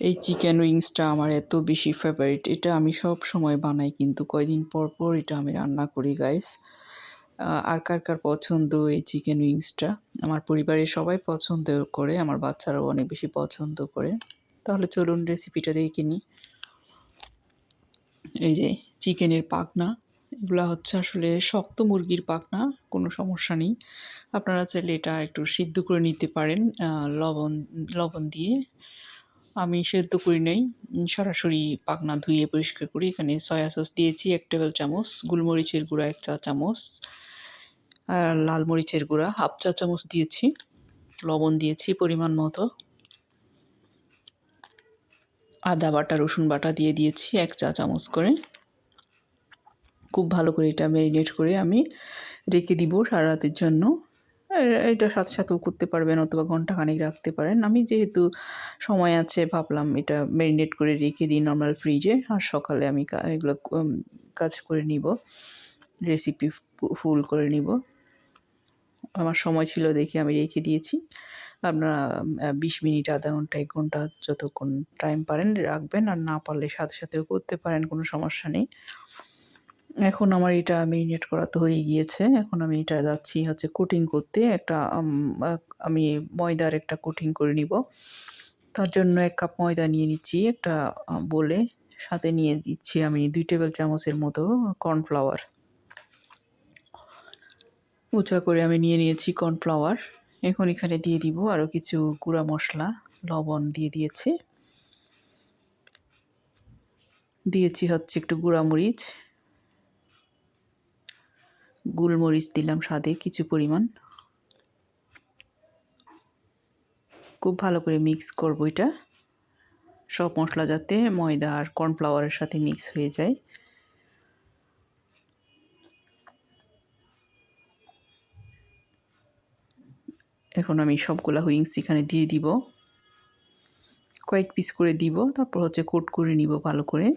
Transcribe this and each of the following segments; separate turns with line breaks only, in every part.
এই চিকেন উইংসটা আমার এত বেশি ফেভারিট এটা আমি সব সময় বানাই কিন্তু কয়দিন পর পর এটা আমি রান্না করি গাইস আর কার কার পছন্দ এই চিকেন উইংসটা আমার পরিবারের সবাই পছন্দ করে, আমার বাচ্চারাও অনেক বেশি পছন্দ করে। তাহলে চলুন রেসিপিটা দেখে কিনি এই যে চিকেনের পাখনা এগুলা হচ্ছে আসলে শক্ত মুরগির পাখনা কোনো সমস্যা নেই। আপনারা চাইলে এটা একটু সিদ্ধ করে নিতে পারেন লবণ লবণ দিয়ে। আমি সেদ্ধ করি নাই। সরাসরি পাখনা ধুয়ে পরিষ্কার করি। এখানে সয়া সস দিয়েছি এক টেবিল চামচ, গোলমরিচের গুঁড়া এক চা চামচ, আর লাল মরিচের গুঁড়া হাফ চা চামচ দিয়েছি। লবণ দিয়েছি পরিমাণ মতো। আদা বাটা, রসুন বাটা দিয়ে দিয়েছি এক চা চামচ করে। খুব ভালো করে এটা ম্যারিনেট করে আমি রেখে দিব সারা রাতের জন্য। এটা সাথে সাথেও করতে পারবেন অথবা ঘণ্টা খানিক রাখতে পারেন। আমি যেহেতু সময় আছে, ভাবলাম এটা ম্যারিনেট করে রেখে দিই নর্মাল ফ্রিজে আর সকালে আমি এগুলো কাজ করে নিব রেসিপি ফুল করে নিব। আমার সময় ছিল দেখে আমি রেখে দিয়েছি। আপনারা বিশ মিনিট, আধা ঘণ্টা, এক ঘণ্টা যতক্ষণ টাইম পারেন রাখবেন, আর না পারলে সাথে সাথেও করতে পারেন, কোনো সমস্যা নেই। এখন আমার এটা মেরিনেট করা তো হয়ে গিয়েছে। এখন আমি এটা যাচ্ছি হচ্ছে কোটিং করতে। একটা আমি ময়দার একটা কোটিং করে নিব। তার জন্য এক কাপ ময়দা নিয়ে নিচ্ছি একটা বলে। সাথে নিয়ে দিচ্ছি আমি দুই টেবিল চামচের মতো কর্নফ্লাওয়ার উঁচা করে আমি নিয়ে নিয়েছি কর্নফ্লাওয়ার এখন এখানে দিয়ে দিব আরও কিছু গুঁড়া মশলা, লবণ দিয়ে দিয়েছি। দিয়েছি হচ্ছে একটু গুঁড়া মরিচ গোলমরিচ দিলাম স্বাদে, কিছু পরিমাণ। খুব ভালো করে মিক্স করব এটা। সব মশলা যাতে ময়দা আর কর্নফ্লাওয়ারের সাথে মিক্স হয়ে যায়। এখন আমি সবগুলা হুইংস এখানে দিয়ে দিব। কয়েক পিস করে দিব, তারপর হচ্ছে কোট করে নিব ভালো করে।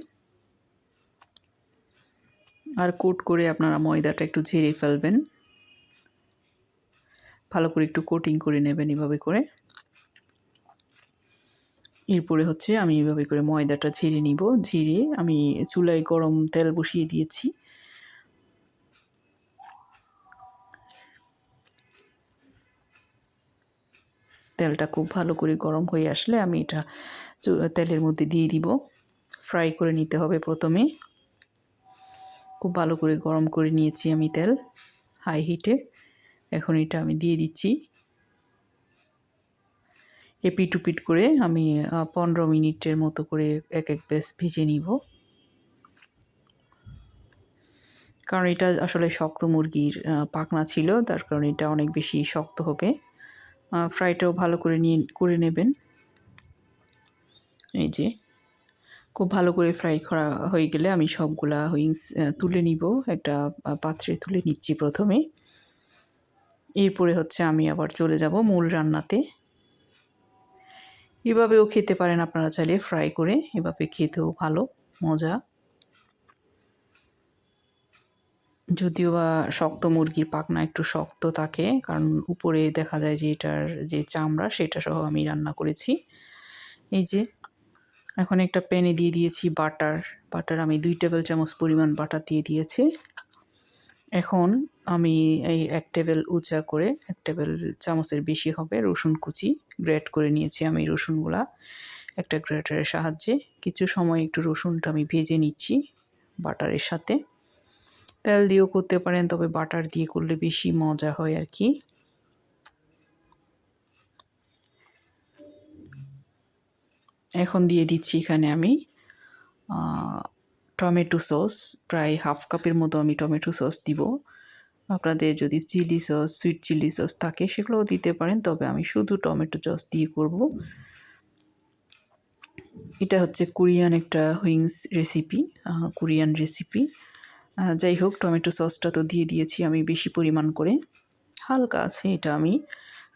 আর কোট করে আপনারা ময়দাটা একটু ঝেড়ে ফেলবেন। ভালো করে একটু কোটিং করে নেবেন এভাবে করে। এরপরে হচ্ছে আমি এভাবে করে ময়দাটা ঝেড়ে নিব। ঝেড়ে আমি চুলায় গরম তেল বসিয়ে দিয়েছি। তেলটা খুব ভালো করে গরম হয়ে আসলে আমি এটা তেলের মধ্যে দিয়ে দিব। ফ্রাই করে নিতে হবে প্রথমে। খুব ভালো করে গরম করে নিয়েছি আমি তেল হাই হিটে এখন এটা আমি দিয়ে দিচ্ছি। এপিট উপিট করে আমি পনেরো মিনিটের মতো করে এক এক বেশ ভিজে নিব। কারণ এটা আসলে শক্ত মুরগির পাকনা ছিল, তার কারণে এটা অনেক বেশি শক্ত হবে। ফ্রাইটাও ভালো করে নিয়ে, করে নেবেন। এই যে। খুব ভালো করে ফ্রাই করা হয়ে গেলে আমি সবগুলা উইংস তুলে নিব। একটা পাত্রে তুলে নিচ্ছি প্রথমে। এরপরে হচ্ছে আমি আবার চলে যাব মূল রান্নাতে। এভাবেও খেতে পারেন আপনারা চাইলে ফ্রাই করে। এভাবে খেতেও ভালো, মজা। যদিও বা শক্ত মুরগির পাকনা একটু শক্ত থাকে, কারণ উপরে দেখা যায় যে এটার যে চামড়া, সেটা সহ আমি রান্না করেছি। এই যে এখন একটা প্যানে দিয়ে দিয়েছি বাটার। বাটার আমি দুই টেবিল চামচ পরিমাণ বাটার দিয়ে দিয়েছি। এখন আমি এই এক টেবিল উঁচা করে এক টেবিল চামচের বেশি হবে রসুন কুচি। গ্রেট করে নিয়েছি আমি রসুনগুলা একটা গ্রেটারের সাহায্যে। কিছু সময় একটু রসুনটা আমি ভেজে নিচ্ছি বাটারের সাথে। তেল দিয়েও করতে পারেন, তবে বাটার দিয়ে করলে বেশি মজা হয় আর কি। এখন দিয়ে দিচ্ছি এখানে আমি টমেটো সস, প্রায় হাফ কাপের মতো আমি টমেটো সস দিব। আপনাদের যদি chilli sauce, sweet chilli sauce থাকে সেগুলোও দিতে পারেন, তবে আমি শুধু টমেটো সস দিয়ে করব। এটা হচ্ছে কোরিয়ান একটা হুইংস রেসিপি কোরিয়ান রেসিপি। যাই হোক, টমেটো সসটা তো দিয়ে দিয়েছি আমি বেশি পরিমাণ করে। হালকা আছে এটা আমি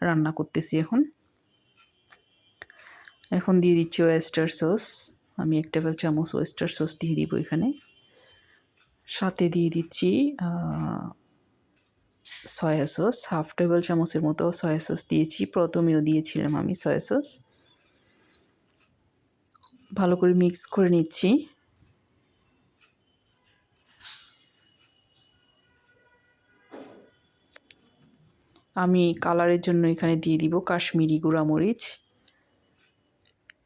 রান্না করতেছি এখন। এখন দিয়ে দিচ্ছি ওয়েস্টার সস আমি এক টেবিল চামচ ওয়েস্টার সস দিয়ে দিব এখানে। সাথে দিয়ে দিচ্ছি সয়া সস হাফ টেবিল চামচের মতো সয়া সস দিয়েছি। প্রথমেও দিয়েছিলাম আমি সয়া সস ভালো করে মিক্স করে নিচ্ছি। আমি কালারের জন্য এখানে দিয়ে দিব কাশ্মীরি গুঁড়ামরিচ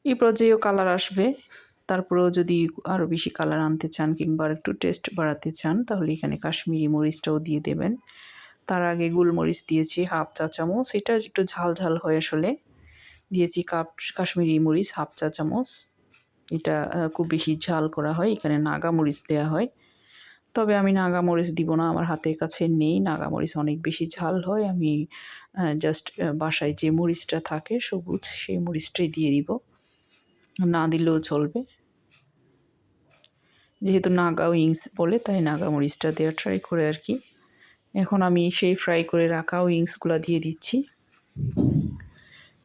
এই পর্যায়েও কালার আসবে। তারপরেও যদি আরও বেশি কালার আনতে চান কিংবা একটু টেস্ট বাড়াতে চান, তাহলে এখানে কাশ্মীরি মরিচটাও দিয়ে দেবেন। তার আগে গোলমরিচ দিয়েছি হাফ চা চামচ। এটা একটু ঝাল ঝাল হয় আসলে। দিয়েছি কাপ, কাশ্মীরি মরিচ হাফ চা চামচ। এটা খুব বেশি ঝাল করা হয়। এখানে নাগা মরিচ দেওয়া হয়। তবে আমি নাগা মরিচ দিব না, আমার হাতের কাছে নেই। নাগা মরিচ অনেক বেশি ঝাল হয়। আমি জাস্ট বাসায় যে মরিচটা থাকে, সবুজ, সেই মরিচটাই দিয়ে দিব। না দিলেও চলবে। যেহেতু নাগা উইংস বলে, তাই নাগা মরিচটা দেওয়া ট্রাই করে আর কি। এখন আমি সেই ফ্রাই করে রাখা উইংসগুলো দিয়ে দিচ্ছি।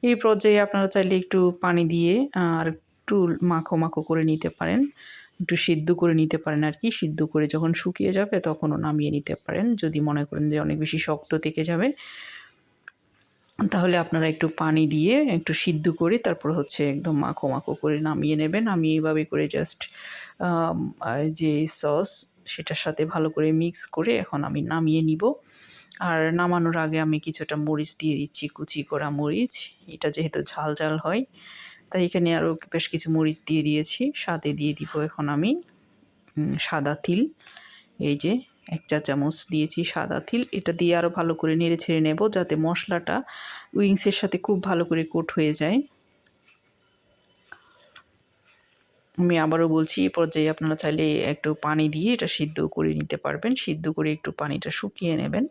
এই পর্যায়ে আপনারা চাইলে একটু পানি দিয়ে আর একটু মাখো মাখো করে নিতে পারেন। একটু সিদ্ধ করে নিতে পারেন আর কি। সিদ্ধ করে যখন শুকিয়ে যাবে তখনও নামিয়ে নিতে পারেন। যদি মনে করেন যে অনেক বেশি শক্ত থেকে যাবে তাহলে আপনারা একটু পানি দিয়ে একটু সিদ্ধ করে তারপর হচ্ছে একদম মাখো মাখো করে নামিয়ে নেবেন। আমি এইভাবে করে জাস্ট যে সস সেটার সাথে ভালো করে মিক্স করে এখন আমি নামিয়ে নিব। আর নামানোর আগে আমি কিছুটা মরিচ দিয়ে দিচ্ছি, কুচি করা মরিচ। এটা যেহেতু ঝাল ঝাল হয়, তাই এখানে আরও বেশ কিছু মরিচ দিয়ে দিয়েছি। সাথে দিয়ে দিব এখন আমি সাদা তিল। এই যে এক চা চামচ দিয়েছি সাদা তিল। এটা দিয়ে আরও ভালো করে নেড়ে ছেড়ে নেব যাতে মশলাটা উইংসের সাথে খুব ভালো করে কোট হয়ে যায়। আমি আবারও বলছি এই পর্যায়ে আপনারা চাইলে একটু পানি দিয়ে এটা সিদ্ধ করে নিতে পারবেন। সিদ্ধ করে একটু পানিটা শুকিয়ে নেবেন।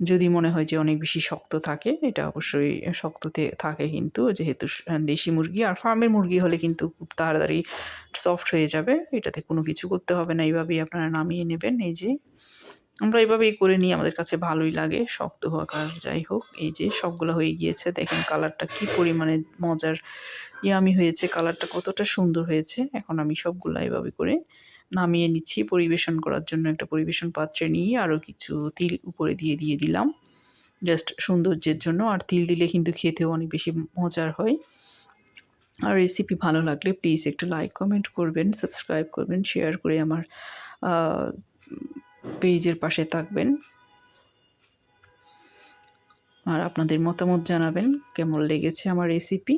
যদি মনে হয় যে অনেক বেশি শক্ত থাকে, এটা অবশ্যই শক্ততে থাকে কিন্তু, যেহেতু দেশি মুরগি আর ফার্মের মুরগি হলে কিন্তু খুব তাড়াতাড়ি সফট হয়ে যাবে। এটাতে কোনো কিছু করতে হবে না, এইভাবেই আপনারা নামিয়ে নেবেন। এই যে, আমরা এইভাবেই করে নিই, আমাদের কাছে ভালোই লাগে, শক্ত হোক আর যাই হোক। এই যে, সবগুলো হয়ে গিয়েছে। দেখেন কালারটা কি পরিমাণে মজার ইয়ামি হয়েছে। কালারটা কতটা সুন্দর হয়েছে। এখন আমি সবগুলো এভাবে করে নামিয়ে নিচ্ছি পরিবেশন করার জন্য একটা পরিবেশন পাত্রে নিয়ে আরও কিছু তিল উপরে দিয়ে দিয়ে দিলাম। জাস্ট সৌন্দর্যের জন্য। আর তিল দিলে কিন্তু খেতেও অনেক বেশি মজার হয়। আর রেসিপি ভালো লাগলে প্লিজ একটু লাইক কমেন্ট করবেন সাবস্ক্রাইব করবেন শেয়ার করে আমার পেজের পাশে থাকবেন। আর আপনাদের মতামত জানাবেন, কেমন লেগেছে আমার রেসিপি